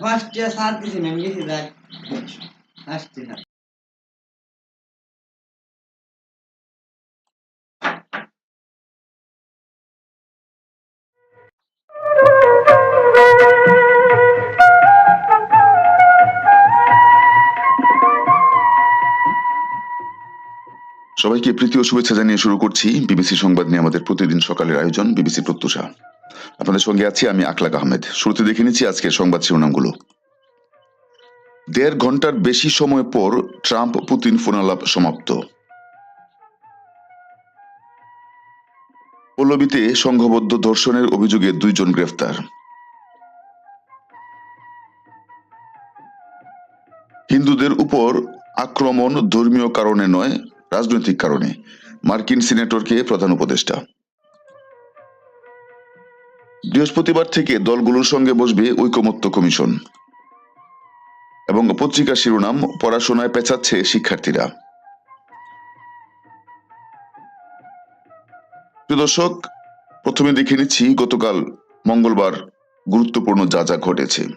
First year সাত দিছি ma'am গেছি দেখ ফার্স্ট ইয়ার সবাইকে প্রীতি ও শুভেচ্ছা জানিয়ে শুরু করছি। বিবিসি সংবাদ নিয়ে আমাদের প্রতিদিন সকালের আয়োজন বিবিসি প্রত্যুষা। আপনাদের সঙ্গে আছি আমি আকলাক আহমেদ। শুরুতে দেখে নিচ্ছি আজকের সংবাদ শিরোনামগুলো। দেড় ঘণ্টার বেশি সময় পর ট্রাম্প পুতিন ফোনালাপ সমাপ্ত। পল্লবীতে সংঘবদ্ধ ধর্ষণের অভিযোগে দুইজন গ্রেফতার। হিন্দুদের উপর আক্রমণ ধর্মীয় কারণে নয়, রাজনৈতিক কারণে। মার্কিন সিনেটরকে প্রধান উপদেষ্টা। বৃহস্পতিবার থেকে দলগুলোর সঙ্গে বসবে ঐকমত্য কমিশন। এবং পত্রিকা শিরোনাম পড়াশোনায় পেঁচাচ্ছে শিক্ষার্থীরা। দর্শক, প্রথমে দেখে নিচ্ছি গতকাল মঙ্গলবার গুরুত্বপূর্ণ যা যা ঘটেছে।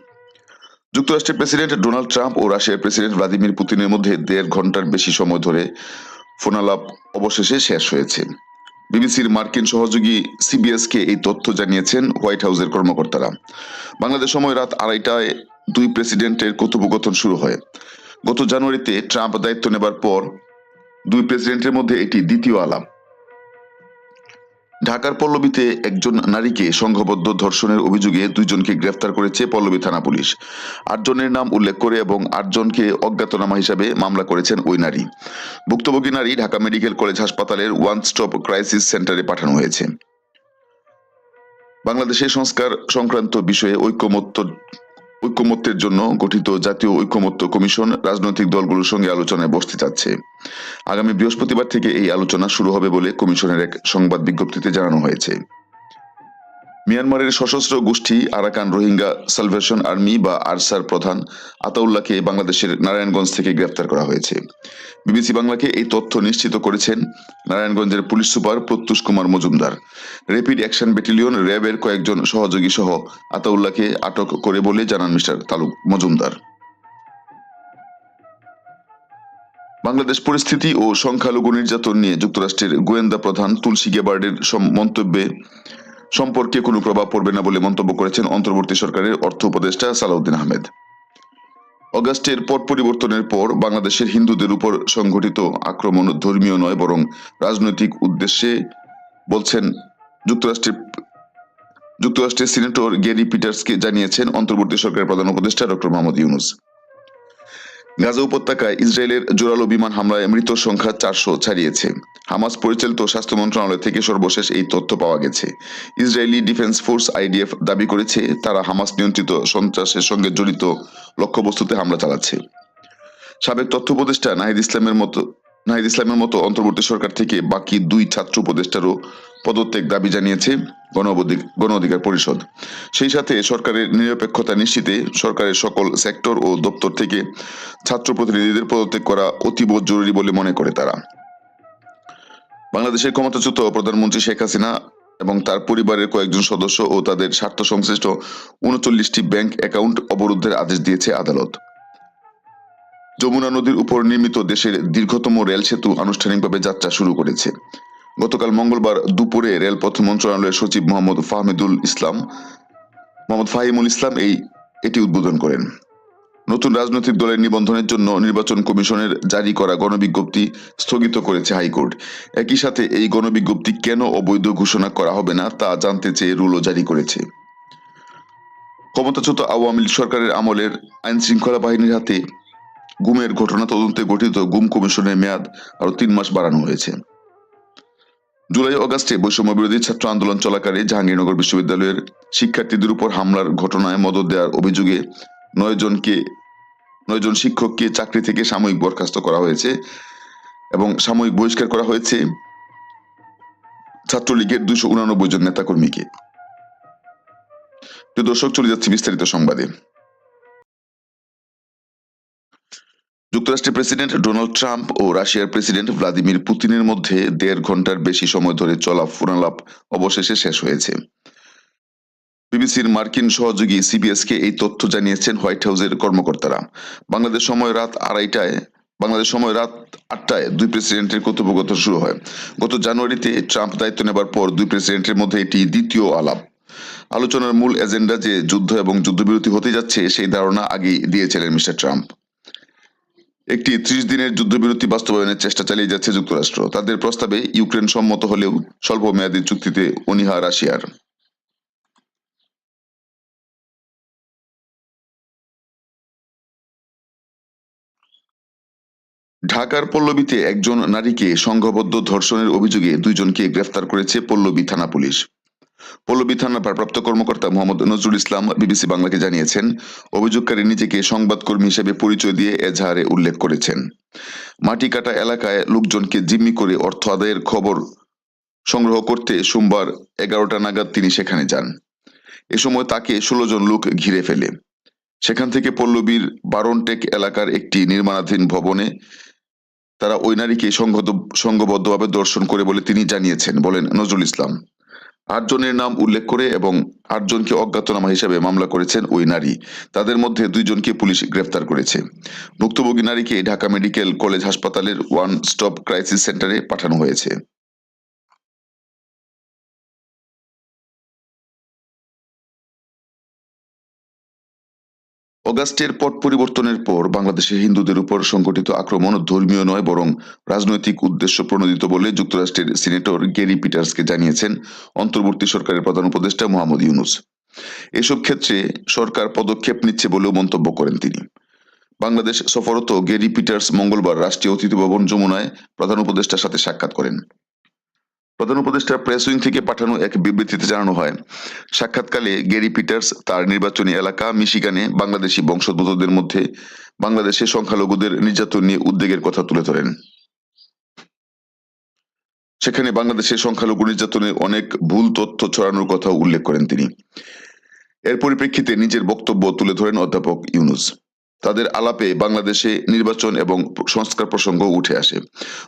যুক্তরাষ্ট্রের প্রেসিডেন্ট ডোনাল্ড ট্রাম্প ও রাশিয়ার প্রেসিডেন্ট ভ্লাদিমির পুতিনের মধ্যে দেড় ঘণ্টার বেশি সময় ধরে ফোনালাপ অবশেষে শেষ হয়েছে। বিবিসির মার্কিন সহযোগী সিবিএসকে এই তথ্য জানিয়েছেন হোয়াইট হাউসের কর্মকর্তারা। বাংলাদেশ সময় রাত আড়াইটায় দুই প্রেসিডেন্টের কথোপকথন শুরু হয়। গত জানুয়ারিতে ট্রাম্প দায়িত্ব নেবার পর দুই প্রেসিডেন্টের মধ্যে এটি দ্বিতীয় আলাপ। ঢাকার পল্লবীতে একজন নারীকে সংঘবদ্ধ ধর্ষণের অভিযোগে দুইজনকে গ্রেফতার করেছে পল্লবী থানা পুলিশ। আটজনের নাম উল্লেখ করে এবং আটজনকে অজ্ঞাতনামা হিসাবে মামলা করেছেন ওই নারী। ভুক্তভোগী নারী ঢাকা মেডিকেল কলেজ হাসপাতালের ওয়ান স্টপ ক্রাইসিস সেন্টারে পাঠানো হয়েছে। বাংলাদেশের সংস্কার সংক্রান্ত বিষয়ে ঐক্যমত্য ঐক্যমত্যের জন্য গঠিত জাতীয় ঐক্যমত্য কমিশন রাজনৈতিক দলগুলোর সঙ্গে আলোচনায় বসতে চাচ্ছে। আগামী বৃহস্পতিবার থেকে এই আলোচনা শুরু হবে বলে কমিশনের এক সংবাদ বিজ্ঞপ্তিতে জানানো হয়েছে। মিয়ানমারের সশস্ত্র গোষ্ঠী আরাকান রোহিঙ্গা সালভেশন আর্মি বা আরসার প্রধান আতাউল্লাহকে বাংলাদেশের নারায়ণগঞ্জ থেকে গ্রেফতার করা হয়েছে। বিবিসি বাংলাকে এই তথ্য নিশ্চিত করেছেন নারায়ণগঞ্জের police super Pratyush Kumar Majumdar. Rapid action battalion র্যাবের কয়েকজন সহযোগী সহ আতাউল্লাহকে আটক করে বলে জানান মিস্টার তালুক মজুমদার। বাংলাদেশ পরিস্থিতি ও সংখ্যালঘু নির্যাতন নিয়ে যুক্তরাষ্ট্রের গোয়েন্দা প্রধান তুলসী গেবার্ডের মন্তব্যে সম্পর্কে কোনো প্রভাব পড়বে না বলে মন্তব্য করেছেন অন্তর্বর্তী সরকারের অর্থ উপদেষ্টা সালাউদ্দিন আহমেদ। অগাস্টের পট পরিবর্তনের পর বাংলাদেশের হিন্দুদের উপর সংঘটিত আক্রমণ ধর্মীয় নয়, বরং রাজনৈতিক উদ্দেশ্যে বলছেন যুক্তরাষ্ট্রের যুক্তরাষ্ট্রের সিনেটর গেরি পিটার্সকে জানিয়েছেন অন্তর্বর্তী সরকারের প্রধান উপদেষ্টা ডক্টর মোহাম্মদ ইউনুস। গাজা উপত্যকায় ইসরায়েলের জোরালো বিমান হামলায় মৃত সংখ্যা চারশো ছাড়িয়েছে। হামাস পরিচালিত স্বাস্থ্য মন্ত্রণালয় থেকে সর্বশেষ এই তথ্য পাওয়া গেছে। ইসরায়েলি ডিফেন্স ফোর্স আইডিএফ দাবি করেছে, তারা হামাস নিয়ন্ত্রিত সন্ত্রাসের সঙ্গে জড়িত লক্ষ্যবস্তুতে হামলা চালাচ্ছে। সাবেক তথ্য উপদেষ্টা নাহিদ ইসলামের মতো নাহিদ ইসলামের মতো অন্তর্বর্তী সরকার থেকে বাকি দুই ছাত্র উপদেষ্টারও পদত্যাগ দাবি জানিয়েছে। গণ অধিকার পরিষদ। সেই সাথে সরকারের নিরপেক্ষতা নিশ্চিতে সরকারের সকল সেক্টর ও দপ্তর থেকে ছাত্র প্রতিনিধিদের পদত্যাগ করা অতীব জরুরি বলে মনে করে তারা। বাংলাদেশের ক্ষমতাচ্যুত প্রধানমন্ত্রী শেখ হাসিনা এবং তার পরিবারের কয়েকজন সদস্য ও তাদের স্বার্থ সংশ্লিষ্ট উনচল্লিশটি ব্যাংক অ্যাকাউন্ট অবরুদ্ধের আদেশ দিয়েছে আদালত। যমুনা নদীর উপর নির্মিত দেশের দীর্ঘতম রেল সেতু আনুষ্ঠানিকভাবে যাত্রা শুরু করেছে। গতকাল মঙ্গলবার দুপুরে রেলপথ মন্ত্রণালয়ের সচিব মোহাম্মদ ফাহমিদুল ইসলাম, মোহাম্মদ ফাহিমুল ইসলাম এই, এটি উদ্বোধন করেন। নতুন রাজনৈতিক দলের নিবন্ধনের জন্য নির্বাচন কমিশনের জারি করা গণবিজ্ঞপ্তি স্থগিত করেছে হাইকোর্ট। একই সাথে এই গণবিজ্ঞপ্তি কেন অবৈধ ঘোষণা করা হবে না তা জানতে চেয়ে রুলও জারি করেছে। ক্ষমতাচ্যুত আওয়ামী লীগ সরকারের আমলের আইন শৃঙ্খলা বাহিনীর হাতে গুমের ঘটনা তদন্তে গঠিত গুম কমিশনের মেয়াদ আরও তিন মাস বাড়ানো হয়েছে। জুলাই অগাস্টে বৈষম্য বিরোধী ছাত্র আন্দোলন চলাকালে জাহাঙ্গীরনগর বিশ্ববিদ্যালয়ের শিক্ষার্থীদের উপর হামলার ঘটনায় মদত দেওয়ার অভিযোগে নয় জনকে নয় জন শিক্ষককে চাকরি থেকে সাময়িক বরখাস্ত করা হয়েছে এবং সাময়িক বহিষ্কার করা হয়েছে ছাত্রলীগের দুইশো উনানব্বই জন নেতাকর্মীকে। দর্শক, চলে যাচ্ছে বিস্তারিত সংবাদে। যুক্তরাষ্ট্রের প্রেসিডেন্ট ডোনাল্ড ট্রাম্প ও রাশিয়ার প্রেসিডেন্ট ভ্লাদিমির পুতিনের মধ্যে দেড় ঘণ্টার বেশি সময় ধরে চলা ফোনালাপ অবশেষে শেষ হয়েছে। বিবিসির মার্কিন সহযোগী সিবিএসকে এই তথ্য জানিয়েছেন হোয়াইট হাউসের কর্মকর্তারা। বাংলাদেশ সময় রাত আড়াইটায় বাংলাদেশ সময় রাত আটটায় দুই প্রেসিডেন্টের কথোপকথন শুরু হয়। গত জানুয়ারিতে ট্রাম্প দায়িত্ব নেবার পর দুই প্রেসিডেন্টের মধ্যে এটি দ্বিতীয় আলাপ। আলোচনার মূল এজেন্ডা যে যুদ্ধ এবং যুদ্ধবিরতি হতে যাচ্ছে সেই ধারণা আগেই দিয়েছিলেন মিস্টার ট্রাম্প। একটি ত্রিশ দিনের যুদ্ধবিরতি বাস্তবায়নের চেষ্টা চালিয়ে যাচ্ছে যুক্তরাষ্ট্র। তাদের প্রস্তাবে ইউক্রেন সম্মত হলেও স্বল্প মেয়াদী চুক্তিতে অনীহা রাশিয়ার। ঢাকার পল্লবীতে একজন নারীকে সংঘবদ্ধ ধর্ষণের অভিযোগে দুইজনকে গ্রেফতার করেছে পল্লবী থানা পুলিশ। পল্লবী থানার ভারপ্রাপ্ত কর্মকর্তা মোহাম্মদ নজরুল ইসলাম বিবিসি বাংলাকে জানিয়েছেন, অভিযোগকারী নিজেকে সংবাদকর্মী হিসেবে পরিচয় দিয়ে এজাহারে উল্লেখ করেছেন। মাটিকাটা এলাকায় লোকজনকে জিম্মি করে অর্থ আদায়ের খবর সংগ্রহ করতে সোমবার এগারোটা নাগাদ তিনি সেখানে যান। এ সময় তাকে ষোলো জন লোক ঘিরে ফেলে। সেখান থেকে পল্লবীর বারনটেক এলাকার একটি নির্মাণাধীন ভবনে তারা ওই নারীকে সংঘবদ্ধভাবে দর্শন করে বলে তিনি জানিয়েছেন, বলেন নজরুল ইসলাম। আটজনের নাম উল্লেখ করে এবং আটজনকে অজ্ঞাতনামা হিসাবে মামলা করেছেন ওই নারী। তাদের মধ্যে দুইজনকে পুলিশ গ্রেফতার করেছে। ভুক্তভোগী নারীকে ঢাকা মেডিকেল কলেজ হাসপাতালের ওয়ান স্টপ ক্রাইসিস সেন্টারে পাঠানো হয়েছে। অগাস্টের পট পরিবর্তনের পর বাংলাদেশে হিন্দুদের উপর সংঘটিত আক্রমণ ধর্মীয় নয়, বরং রাজনৈতিক উদ্দেশ্য প্রণোদিত বলে যুক্তরাষ্ট্রের সিনেটর গেরি পিটার্সকে জানিয়েছেন অন্তর্বর্তী সরকারের প্রধান উপদেষ্টা মোহাম্মদ ইউনুস। এসব ক্ষেত্রে সরকার পদক্ষেপ নিচ্ছে বলেও মন্তব্য করেন তিনি। বাংলাদেশ সফরত গেরি পিটার্স মঙ্গলবার রাষ্ট্রীয় অতিথি ভবন যমুনায় প্রধান উপদেষ্টার সাথে সাক্ষাৎ করেন। প্রধান উপদেষ্টা প্রেস উইং থেকে পাঠানো এক বিবৃতিতে জানানো হয়, সাক্ষাৎকালে গেরি পিটার্স তার নির্বাচনী এলাকা মিশিগানে বাংলাদেশি বংশোদ্ভূতদের মধ্যে বাংলাদেশে সংখ্যালঘুদের নির্যাতন নিয়ে উদ্বেগের কথা তুলে ধরেন। সেখানে বাংলাদেশের সংখ্যালঘু নির্যাতনের অনেক ভুল তথ্য ছড়ানোর কথা উল্লেখ করেন তিনি। এর পরিপ্রেক্ষিতে নিজের বক্তব্য তুলে ধরেন অধ্যাপক ইউনুস। তাদের আলাপে বাংলাদেশে নির্বাচন এবং সংস্কার প্রসঙ্গ উঠে আসে।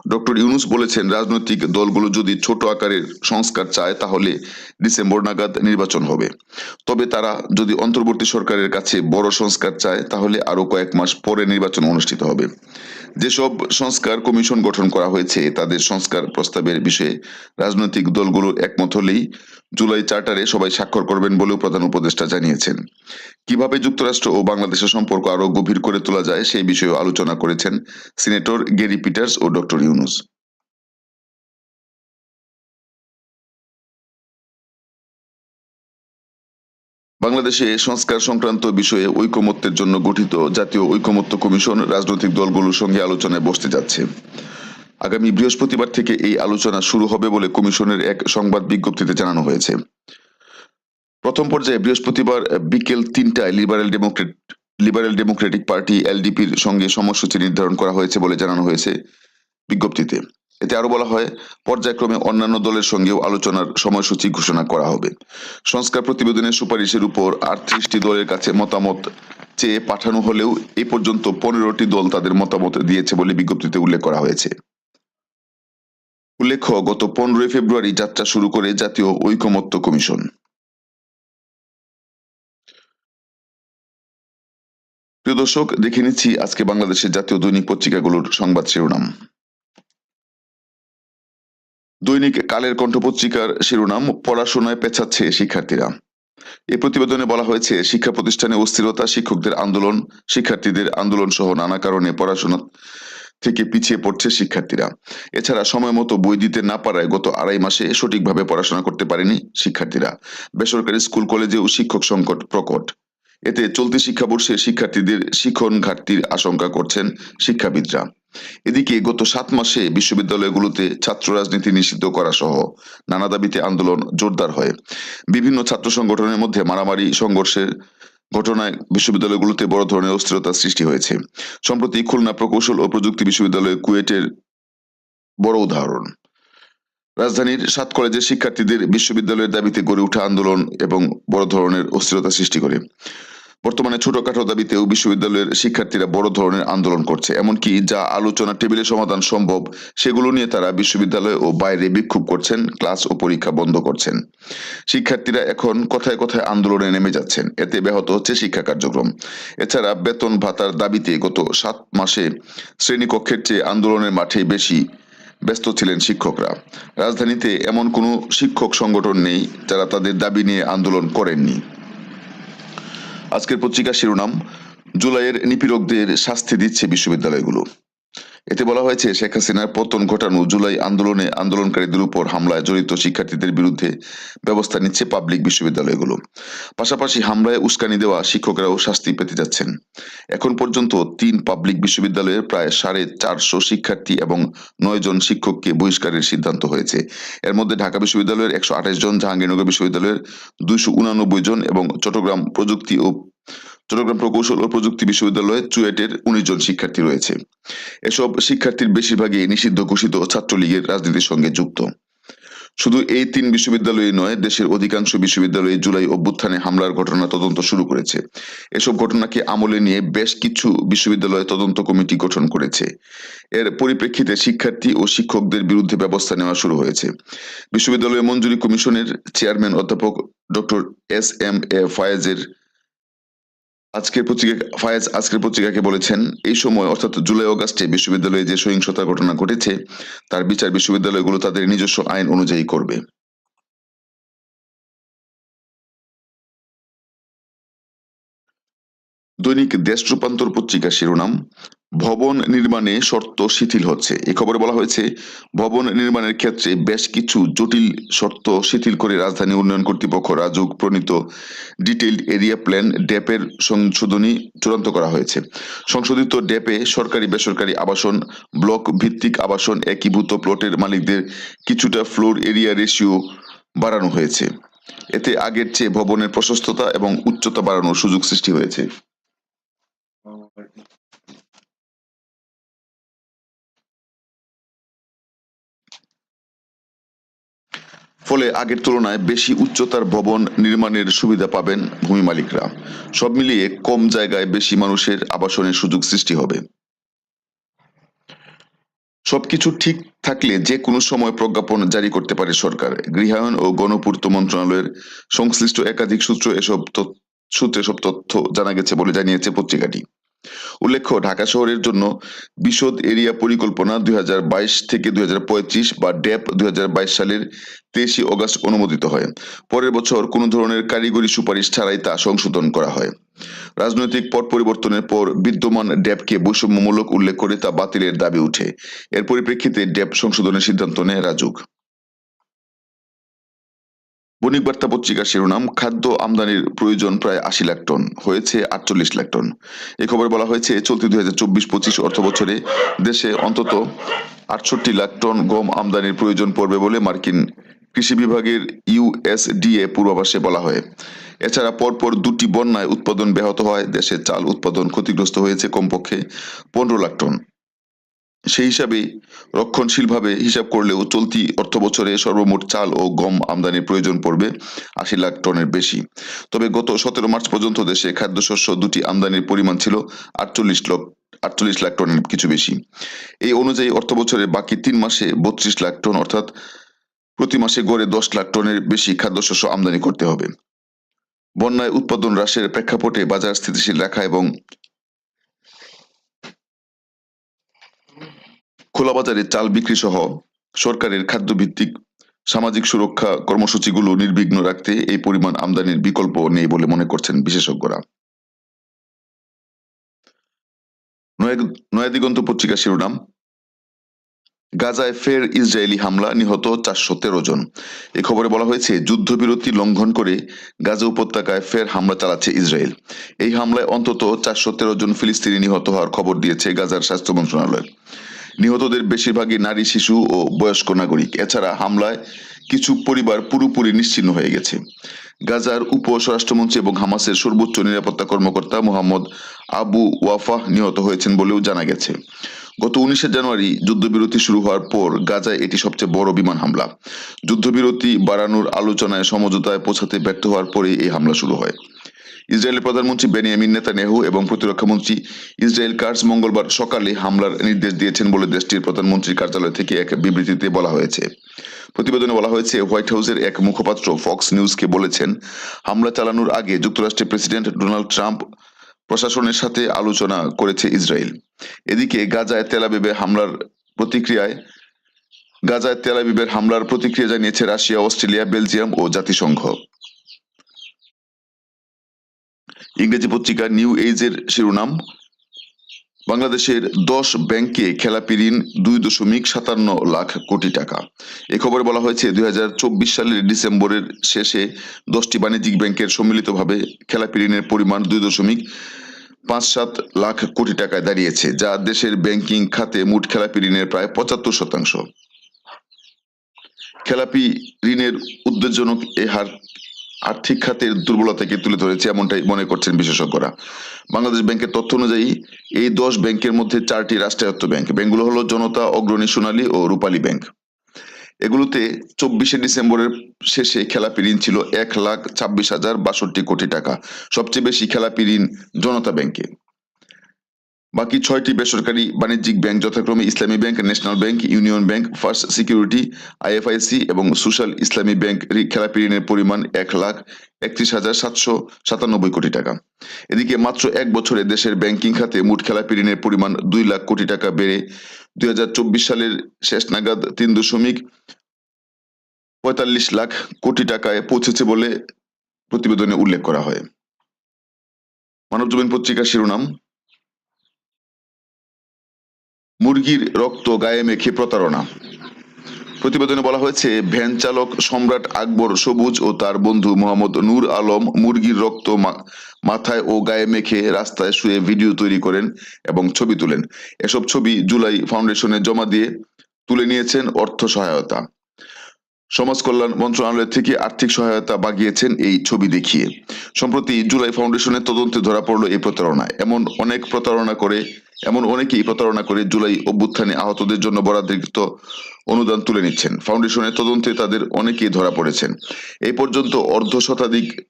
ডক্টর ইউনুস বলেছেন, রাজনৈতিক দলগুলো যদি ছোট আকারের সংস্কার চায়, তাহলে ডিসেম্বর নাগাদ নির্বাচন হবে। তবে তারা যদি অন্তর্বর্তী সরকারের কাছে বড় সংস্কার চায়, তাহলে আরও কয়েক মাস পরে নির্বাচন অনুষ্ঠিত হবে। যেসব সংস্কার কমিশন গঠন করা হয়েছে, তাদের সংস্কার প্রস্তাবের বিষয়ে রাজনৈতিক দলগুলো একমত হলেই জুলাই চার্টারে সবাই স্বাক্ষর করবেন বলেও প্রধান উপদেষ্টা জানিয়েছেন। কীভাবে যুক্তরাষ্ট্র ও বাংলাদেশের সম্পর্ক আরও গভীর করে তোলা যায়, সেই বিষয়ে আলোচনা করেছেন সিনেটর গেরি পিটার্স ও ডক্টর ইউনুস। বাংলাদেশে সংস্কার সংক্রান্ত বিষয়ে ঐকমত্যের জন্য গঠিত জাতীয় ঐকমত্য কমিশন রাজনৈতিক দলগুলোর সঙ্গে আলোচনায় বসতে যাচ্ছে। আগামী বৃহস্পতিবার থেকে এই আলোচনা শুরু হবে বলে কমিশনের এক সংবাদ বিজ্ঞপ্তিতে জানানো হয়েছে। প্রথম পর্যায়ে বৃহস্পতিবার বিকেল তিনটায় liberal democrat liberal democratic party এলডিপির সঙ্গে সময়সূচি নির্ধারণ করা হয়েছে বলে জানানো হয়েছে বিজ্ঞপ্তিতে। এতে আরও বলা হয়, পর্যায়ক্রমে অন্যান্য দলের সঙ্গেও আলোচনার সময়সূচি ঘোষণা করা হবে। সংস্কার প্রতিবেদনের সুপারিশের উপর আটত্রিশটি দলের কাছে মতামত চেয়ে পাঠানো হলেও এ পর্যন্ত পনেরোটি দল তাদের মতামত দিয়েছে বলে বিজ্ঞপ্তিতে উল্লেখ করা হয়েছে। উল্লেখ্য, গত পনেরোই ফেব্রুয়ারি যাত্রা শুরু করে জাতীয় ঐকমত্য কমিশন। প্রিয় দর্শক, দেখে নিচ্ছি আজকে বাংলাদেশের জাতীয় দৈনিক পত্রিকাগুলোর সংবাদ শিরোনাম। দৈনিক কালের কণ্ঠ পত্রিকার শিরোনাম, পড়াশোনায় পেছাচ্ছে শিক্ষার্থীরা। এই প্রতিবেদনে বলা হয়েছে, শিক্ষা প্রতিষ্ঠানে অস্থিরতা, শিক্ষকদের আন্দোলন, শিক্ষার্থীদের আন্দোলন সহ নানা কারণে পড়াশোনা থেকে পিছিয়ে পড়ছে শিক্ষার্থীরা। এছাড়া সময় মতো বই দিতে না পারায় গত আড়াই মাসে সঠিকভাবে পড়াশোনা করতে পারেনি শিক্ষার্থীরা। বেসরকারি স্কুল, কলেজেও শিক্ষক সংকট প্রকট। এতে চলতি শিক্ষাবর্ষে শিক্ষার্থীদের শিক্ষণ ঘাটতির আশঙ্কা করছেন শিক্ষাবিদরা। এদিকে গত সাত মাসে বিশ্ববিদ্যালয়গুলোতে ছাত্র রাজনীতি নিষিদ্ধ করা সহ নানা দাবিতে আন্দোলন জোরদার হয়। বিভিন্ন ছাত্র সংগঠনের মধ্যে মারামারি, সংঘর্ষের ঘটনায় বিশ্ববিদ্যালয়গুলোতে বড় ধরনের অস্থিরতার সৃষ্টি হয়েছে। সম্প্রতি খুলনা প্রকৌশল ও প্রযুক্তি বিশ্ববিদ্যালয় কুয়েটের বড় উদাহরণ। রাজধানীর সাত কলেজের শিক্ষার্থীদের বিশ্ববিদ্যালয়ের দাবিতে গড়ে ওঠা আন্দোলন এবং বড় ধরনের অস্থিরতা সৃষ্টি করে। বর্তমানে ছোটখাটো দাবিতেও বিশ্ববিদ্যালয়ের শিক্ষার্থীরা বড় ধরনের আন্দোলন করছে, এমনকি যা আলোচনা টেবিলে সমাধান সম্ভব, সেগুলো নিয়ে তারা বিশ্ববিদ্যালয় ও বাইরে বিক্ষোভ করছেন, ক্লাস ও পরীক্ষা বন্ধ করছেন। শিক্ষার্থীরা এখন কথায় কথায় আন্দোলনে নেমে যাচ্ছেন, এতে ব্যাহত হচ্ছে শিক্ষা কার্যক্রম। এছাড়া বেতন ভাতার দাবিতে গত সাত মাসে শ্রেণীকক্ষের চেয়ে আন্দোলনের মাঠে বেশি ব্যস্ত ছিলেন শিক্ষকরা। রাজধানীতে এমন কোনো শিক্ষক সংগঠন নেই যারা তাদের দাবি নিয়ে আন্দোলন করেননি। আজকের পত্রিকার শিরোনাম, জুলাইয়ের নিপীড়কদের শাস্তি দিচ্ছে বিশ্ববিদ্যালয়গুলো। এতে বলা হয়েছে, শেখ হাসিনার পতন ঘটানো জুলাই আন্দোলনে আন্দোলনকারীদের উপর হামলায় জড়িত শিক্ষার্থীদের বিরুদ্ধে ব্যবস্থা নিচ্ছে পাবলিক বিশ্ববিদ্যালয়গুলো। পাশাপাশি হামলায় উস্কানি দেওয়া শিক্ষকরাও শাস্তি পেতে যাচ্ছেন। এখন পর্যন্ত তিন পাবলিক বিশ্ববিদ্যালয়ের প্রায় সাড়ে চারশো শিক্ষার্থী এবং নয় জন শিক্ষককে বহিষ্কারের সিদ্ধান্ত হয়েছে। এর মধ্যে ঢাকা বিশ্ববিদ্যালয়ের একশো আঠাশ জন, জাহাঙ্গীরনগর বিশ্ববিদ্যালয়ের দুইশো উনানব্বই জন এবং চট্টগ্রাম প্রযুক্তি ও চট্টগ্রাম প্রকৌশল ও প্রযুক্তি বিশ্ববিদ্যালয়ে চুয়েটের উনিশ জন শিক্ষার্থী রয়েছে। এসব শিক্ষার্থীর বেশিরভাগই নিষিদ্ধ ঘোষিত ছাত্রলীগের রাজনীতির সঙ্গে যুক্ত। শুধু এই তিন বিশ্ববিদ্যালয়ে নয়, দেশের অধিকাংশ বিশ্ববিদ্যালয়ে জুলাই অভ্যুত্থানে হামলার ঘটনা তদন্ত শুরু করেছে। এসব ঘটনাকে আমলে নিয়ে বেশ কিছু বিশ্ববিদ্যালয় তদন্ত কমিটি গঠন করেছে। এর পরিপ্রেক্ষিতে শিক্ষার্থী ও শিক্ষকদের বিরুদ্ধে ব্যবস্থা নেওয়া শুরু হয়েছে। বিশ্ববিদ্যালয় মঞ্জুরি কমিশনের চেয়ারম্যান অধ্যাপক ডক্টর এস এম এ ফায়েজের আজকের পত্রিকা ফায়েজ আজকের পত্রিকাকে বলেছেন, এই সময়, অর্থাৎ জুলাই অগাস্টে বিশ্ববিদ্যালয়ে যে সহিংসতা ঘটনা ঘটেছে, তার বিচার বিশ্ববিদ্যালয়গুলো তাদের নিজস্ব আইন অনুযায়ী করবে। দৈনিক দেশ রূপান্তর পত্রিকা শিরোনাম, ভবন নির্মাণে শর্ত শিথিল হচ্ছে। এ খবরে বলা হয়েছে, ভবন নির্মাণের ক্ষেত্রে বেশ কিছু জটিল শর্ত শিথিল করে রাজধানী উন্নয়ন কর্তৃপক্ষ রাজুক প্রণীত ডিটেইলড এরিয়া প্ল্যান ডেপের সংশোধনী চূড়ান্ত করা হয়েছে। সংশোধিত ডেপে সরকারি, বেসরকারি আবাসন, ব্লক ভিত্তিক আবাসন, একীভূত প্লটের মালিকদের কিছুটা ফ্লোর এরিয়া রেশিও বাড়ানো হয়েছে। এতে আগের চেয়ে ভবনের প্রশস্ততা এবং উচ্চতা বাড়ানোর সুযোগ সৃষ্টি হয়েছে। ফলে আগের তুলনায় বেশি উচ্চতার ভবন নির্মাণের সুবিধা পাবেন ভূমি মালিকরা। সব মিলিয়ে কম জায়গায় বেশি মানুষের আবাসনের সুযোগ সৃষ্টি হবে। সবকিছু ঠিক থাকলে যে কোনো সময় প্রজ্ঞাপন জারি করতে পারে সরকার। গৃহায়ন ও গণপূর্ত মন্ত্রণালয়ের সংশ্লিষ্ট একাধিক সূত্র এসব সূত্রে সব তথ্য জানা গেছে বলে জানিয়েছে পত্রিকাটি। উল্লেখ্য, ঢাকা শহরের জন্য বিশদ এরিয়া পরিকল্পনা দুই হাজার বাইশ থেকে দুই হাজার পঁয়ত্রিশ বা ডেপ দুই হাজার বাইশ সালের তেইশে অগস্ট অনুমোদিত হয়। পরের বছর কোনো ধরনের কারিগরি সুপারিশ ছাড়াই তা সংশোধন করা হয়। রাজনৈতিক পট পরিবর্তনের পর বিদ্যমান ড্যাবকে বৈষম্যমূলক উল্লেখ করে তা বাতিলের দাবি উঠে। এর পরিপ্রেক্ষিতে ড্যাব সংশোধনের সিদ্ধান্ত নেয় রাজুক। বণিক বার্তা পত্রিকার শিরোনাম, খাদ্য আমদানির প্রয়োজন প্রায় আশি লাখ টন, হয়েছে আটচল্লিশ লাখ টন। এ খবরে বলা হয়েছে চলতি দুই হাজার চব্বিশ পঁচিশ অর্থ বছরে দেশে অন্তত আটষট্টি লাখ টন গম আমদানির প্রয়োজন পড়বে বলে মার্কিন কৃষি বিভাগের ইউএসডিএ পূর্বাভাসে বলা হয়। এছাড়া পরপর দুটি বন্যায় উৎপাদন ব্যাহত হয়। দেশে চাল উৎপাদন ক্ষতিগ্রস্ত হয়েছে কমপক্ষে পনেরো লাখ টন। সেই হিসাবে রক্ষণশীলভাবে হিসাব করলেও চলতি অর্থ বছরে সর্বমোট চাল ও গম আমদানির প্রয়োজন পড়বে আশি লাখ টনের বেশি। তবে গত সতেরো মার্চ পর্যন্ত দেশে খাদ্যশস্য দুটি আমদানির পরিমাণ ছিল আটচল্লিশ লক্ষ, আটচল্লিশ লাখ টনের কিছু বেশি। এই অনুযায়ী অর্থ বছরে বাকি তিন মাসে বত্রিশ লাখ টন, অর্থাৎ প্রতি মাসে গড়ে দশ লাখ টনের বেশি খাদ্যশস্য আমদানি করতে হবে। বন্যায় উৎপাদন হ্রাসের প্রেক্ষাপটে বাজার স্থিতিশীল রাখা এবং খোলা বাজারে চাল বিক্রি সহ সরকারের খাদ্যভিত্তিক সামাজিক সুরক্ষা কর্মসূচিগুলো নির্বিঘ্ন রাখতে এই পরিমাণ আমদানির বিকল্প নেই বলে মনে করছেন বিশেষজ্ঞরা। নয়াদিগন্ত পত্রিকা শিরোনাম, গাজায় ফের ইসরায়েলি হামলা, নিহত চারশো তেরো জন। এ খবরে বলা হয়েছে, যুদ্ধবিরতি লঙ্ঘন করে গাজা উপত্যকায় ফের হামলা চালাচ্ছে ইসরায়েল। এই হামলায় অন্তত চারশো তেরো জন ফিলিস্তিনি নিহত হওয়ার খবর দিয়েছে গাজার স্বাস্থ্য মন্ত্রণালয়। নিহতদের বেশিরভাগই নারী, শিশু ও বয়স্ক নাগরিক। এছাড়া হামলায় কিছু পরিবার পুরোপুরি নিশ্চিহ্ন হয়ে গেছে। গাজার উপ স্বরাষ্ট্রমন্ত্রী এবং হামাসের সর্বোচ্চ নিরাপত্তা কর্মকর্তা মোহাম্মদ আবু ওয়াফাহ নিহত হয়েছেন বলেও জানা গেছে। গত উনিশে জানুয়ারি যুদ্ধবিরতি শুরু হওয়ার পর গাজায় এটি সবচেয়ে বড় বিমান হামলা। যুদ্ধবিরতি বাড়ানোর আলোচনায় সমঝোতায় পৌঁছাতে ব্যর্থ হওয়ার পরেই এই হামলা শুরু হয়। ইসরায়েলের প্রধানমন্ত্রী বেনিয়ামিন নেতানিয়াহু এবং প্রতিরক্ষা মন্ত্রী ইসরায়েল কার্স মঙ্গলবার সকালে হামলার নির্দেশ দিয়েছেন বলে দেশটির প্রধানমন্ত্রীর কার্যালয় থেকে এক বিবৃতিতে বলা হয়েছে। প্রতিবেদনে বলা হয়েছে, হোয়াইট হাউসের এক মুখপাত্র ফক্স নিউজকে বলেছেন, হামলা চালানোর আগে যুক্তরাষ্ট্রের প্রেসিডেন্ট ডোনাল্ড ট্রাম্প প্রশাসনের সাথে আলোচনা করেছে ইসরায়েল। এদিকে গাজায় তেলাবিবে হামলার প্রতিক্রিয়ায়, গাজায় তেলাবিবের হামলার প্রতিক্রিয়া জানিয়েছে রাশিয়া, অস্ট্রেলিয়া, বেলজিয়াম ও জাতিসংঘ। ইংরেজি পত্রিকা নিউ এজের শিরোনাম, বাংলাদেশের দশ ব্যাংকে খেলাপি ঋণ দুই দশমিক সাতান্ন লাখ কোটি টাকা। এ খবরে বলা হয়েছে দু হাজার চব্বিশ সালের ডিসেম্বরের শেষে দশটি বাণিজ্যিক ব্যাংকের সম্মিলিতভাবে খেলাপি ঋণের পরিমাণ দুই দশমিক পাঁচ সাত লাখ কোটি টাকায় দাঁড়িয়েছে, যা দেশের ব্যাংকিং খাতে মোট খেলাপি ঋণের প্রায় পঁচাত্তর শতাংশ। খেলাপি ঋণের উদ্বেগজনক এ হার আর্থিক খাতের দুর্বলতাকে তুলে ধরেছে এমনটাই মনে করছেন বিশেষজ্ঞরা। বাংলাদেশ ব্যাংকের তথ্য অনুযায়ী, এই দশ ব্যাংকের মধ্যে চারটি রাষ্ট্রায়ত্ত ব্যাংক। ব্যাংকগুলো হলো জনতা, অগ্রণী সোনালী ও রূপালী ব্যাংক। এগুলোতে চব্বিশে ডিসেম্বরের শেষে খেলাপি ঋণ ছিল এক লাখ ছাব্বিশ হাজার বাষট্টি কোটি টাকা। সবচেয়ে বেশি খেলাপি ঋণ জনতা ব্যাংকে। বাকি ছয়টি বেসরকারি বাণিজ্যিক ব্যাংক যথাক্রমে Islami bank, national bank, union bank, first security, IFIC এবং সোশ্যাল ইসলামী ব্যাংক খেলাপি ঋণের পরিমাণ এক লাখ একত্রিশ হাজার সাতশো সাতানব্বই কোটি টাকা। এদিকে মাত্র এক বছরে দেশের ব্যাংকিং খাতে মোট খেলাপি ঋণের পরিমাণ দুই লাখ কোটি টাকা বেড়ে দুই হাজার চব্বিশ সালের শেষ নাগাদ তিন দশমিক পঁয়তাল্লিশ লাখ কোটি টাকায় পৌঁছেছে বলে প্রতিবেদনে উল্লেখ করা হয়। মানবজমিন পত্রিকার শিরোনাম মুরগির রক্ত গায়ে মেখে প্রতারণা। প্রতিবেদনে বলা হয়েছে, ভ্যান চালক সম্রাট আকবর সবুজ ও তার বন্ধু মোহাম্মদ নূর আলম মুরগির রক্ত মাথায় ও গায়ে মেখে রাস্তায় শুয়ে ভিডিও তৈরি করেন এবং ছবি তুলেন। এসব ছবি জুলাই ফাউন্ডেশনে জমা দিয়ে তুলে নিয়েছেন অর্থ সহায়তা। সমাজ কল্যাণ মন্ত্রণালয় থেকে আর্থিক সহায়তা বাগিয়েছেন এই ছবি দেখিয়ে। সম্প্রতি জুলাই ফাউন্ডেশনের তদন্তে ধরা পড়ল এই প্রতারণা। এমন অনেক প্রতারণা করে এমন অনেকেই প্রতারণা করে জুলাই অভ্যুত্থানে আহতদের জন্য বরাদ্দকৃত অনুদান তুলে নিচ্ছেন। ফাউন্ডেশনের তদন্তে তাদের অনেকেই ধরা পড়েছেন। এই পর্যন্ত অর্ধ শতাধিক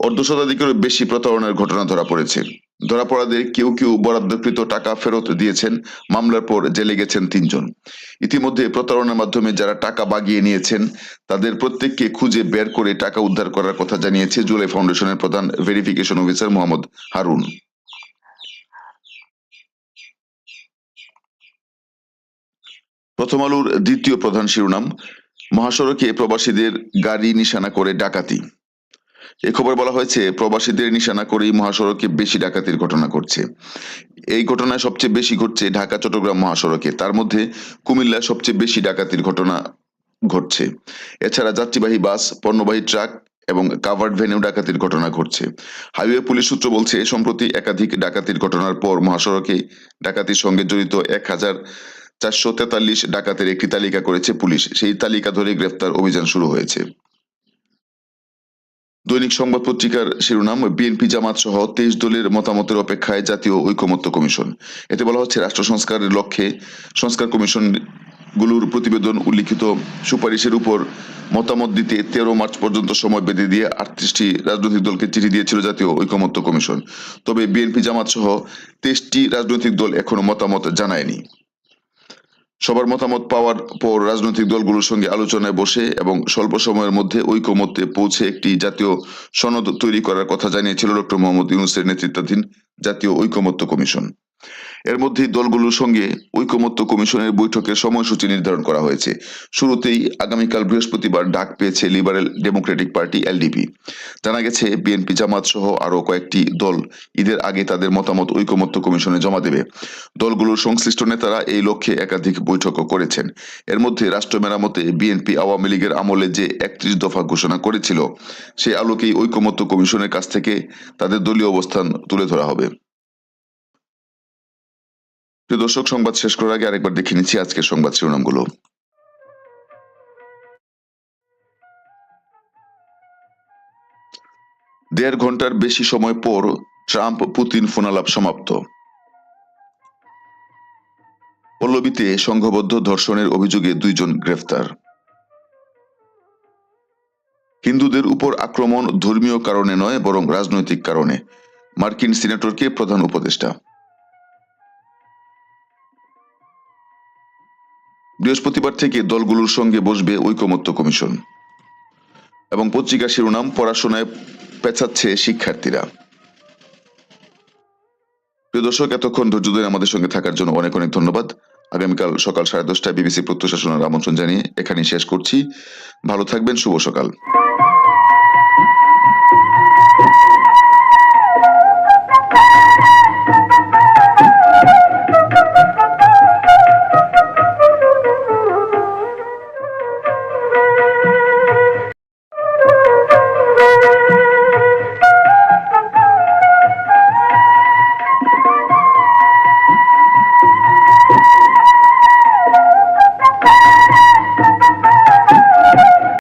অর্ধ শতাধিকেরও বেশি প্রতারণার ঘটনা ধরা পড়েছে। ধরা পড়াদের কেউ কেউ বরাদ্দকৃত টাকা ফেরত দিয়েছেন। মামলার পর জেলে গেছেন তিনজন। ইতিমধ্যে প্রতারণার মাধ্যমে যারা টাকা বাগিয়ে নিয়েছেন, তাদের প্রত্যেককে খুঁজে বের করে টাকা উদ্ধার করার কথা জানিয়েছে জুলাই ফাউন্ডেশনের প্রধান ভেরিফিকেশন অফিসার মোহাম্মদ হারুন। প্রথম আলোর দ্বিতীয় প্রধান শিরোনাম, মহাসড়কে প্রবাসীদের গাড়ি নিশানা করে ডাকাতি। এ খবর বলা হয়েছে, প্রবাসীদের নিশানা করেই মহাসড়কে বেশি ডাকাতির ঘটনা ঘটছে। এই ঘটনায় সবচেয়ে বেশি ঘটছে ঢাকা, চট্টগ্রাম মহাসড়কে। তার মধ্যে কুমিল্লায় সবচেয়ে বেশি ডাকাতির ঘটনা ঘটছে। এছাড়া যাত্রীবাহী বাস, পণ্যবাহী ট্রাক এবং কাভার্ড ভ্যানেও ডাকাতির ঘটনা ঘটছে। হাইওয়ে পুলিশ সূত্র বলছে, সম্প্রতি একাধিক ডাকাতির ঘটনার পর মহাসড়কে ডাকাতির সঙ্গে জড়িত এক হাজার চারশো তেতাল্লিশ ডাকাতের একটি তালিকা করেছে পুলিশ। সেই তালিকা ধরে গ্রেফতার অভিযান শুরু হয়েছে। দৈনিক সংবাদ পত্রিকার শিরোনাম, বিএনপি জামাত সহ তেইশ দলের মতামতের অপেক্ষায় জাতীয় ঐকমত্য কমিশন। এতে বলা হচ্ছে, রাষ্ট্র সংস্কারের লক্ষ্যে সংস্কার কমিশনগুলোর প্রতিবেদন উল্লিখিত সুপারিশের উপর মতামত দিতে তেরো মার্চ পর্যন্ত সময় বেঁধে দিয়ে আটত্রিশটি রাজনৈতিক দলকে চিঠি দিয়েছিল জাতীয় ঐকমত্য কমিশন। তবে বিএনপি জামাত সহ তেইশটি রাজনৈতিক দল এখনও মতামত জানায়নি। সবার মতামত পাওয়ার পর রাজনৈতিক দলগুলোর সঙ্গে আলোচনায় বসে এবং স্বল্প সময়ের মধ্যে ঐকমত্যে পৌঁছে একটি জাতীয় সনদ তৈরি করার কথা জানিয়েছিল ডক্টর মোহাম্মদ ইউনুসের নেতৃত্বাধীন জাতীয় ঐকমত্য কমিশন। এর মধ্যে দলগুলোর সঙ্গে ঐকমত্য কমিশনের বৈঠকের সময়সূচি নির্ধারণ করা হয়েছে। শুরুতেই আগামীকাল বৃহস্পতিবার ডাক পেয়েছে লিবারেল ডেমোক্রেটিক পার্টি এলডিপি। জানা গেছে, বিএনপি জামাত সহ আরও কয়েকটি দল ঈদের আগে তাদের মতামত ঐকমত্য কমিশনে জমা দেবে। দলগুলোর সংশ্লিষ্ট নেতারা এই লক্ষ্যে একাধিক বৈঠকও করেছেন। এর মধ্যে রাষ্ট্র মেরামতে বিএনপি আওয়ামী লীগের আমলে যে একত্রিশ দফা ঘোষণা করেছিল সেই আলোকেই ঐকমত্য কমিশনের কাছ থেকে তাদের দলীয় অবস্থান তুলে ধরা হবে। দর্শক, সংবাদ শেষ করার আগে আরেকবার দেখে নিচ্ছি আজকের সংবাদ শিরোনামগুলো। দেড় ঘণ্টার বেশি সময় পর ট্রাম্প পুতিন ফোনালাপ সমাপ্ত। পল্লবীতে সংঘবদ্ধ ধর্ষণের অভিযোগে দুইজন গ্রেফতার। হিন্দুদের উপর আক্রমণ ধর্মীয় কারণে নয়, বরং রাজনৈতিক কারণে। মার্কিন সিনেটরকে প্রধান উপদেষ্টা। বৃহস্পতিবার থেকে দলগুলোর সঙ্গে বসবে ঐকমত্য কমিশন। এবং পত্রিকা শিরোনাম পড়াশোনায় পেছাচ্ছে শিক্ষার্থীরা। প্রিয় দর্শক, এতক্ষণ ধৈর্য ধরে আমাদের সঙ্গে থাকার জন্য অনেক অনেক ধন্যবাদ। আগামীকাল সকাল সাড়ে দশটায় বিবিসি প্রত্যাশাসনের আমন্ত্রণ জানিয়ে এখানেই শেষ করছি। ভালো থাকবেন, শুভ সকাল।